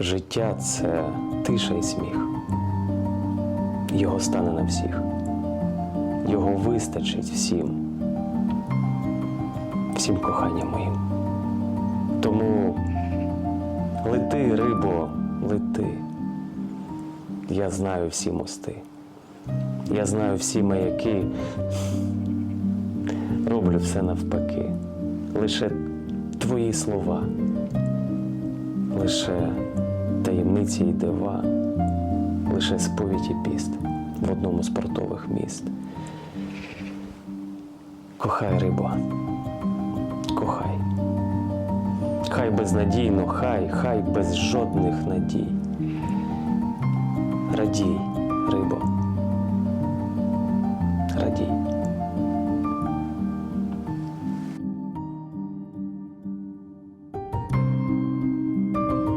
Життя це тиша і сміх. Його стане на всіх. Його вистачить всім. Всім коханням моїм. Тому лети, рибо, лети. Я знаю всі мости. Я знаю всі маяки. Роблю все навпаки. Лише твої слова, лише таємниці і дива, лише сповідь і піст в одному з портових міст. Кохай рибо, кохай. Хай безнадійно, хай, хай без жодних надій. Радій, рибо. Радій.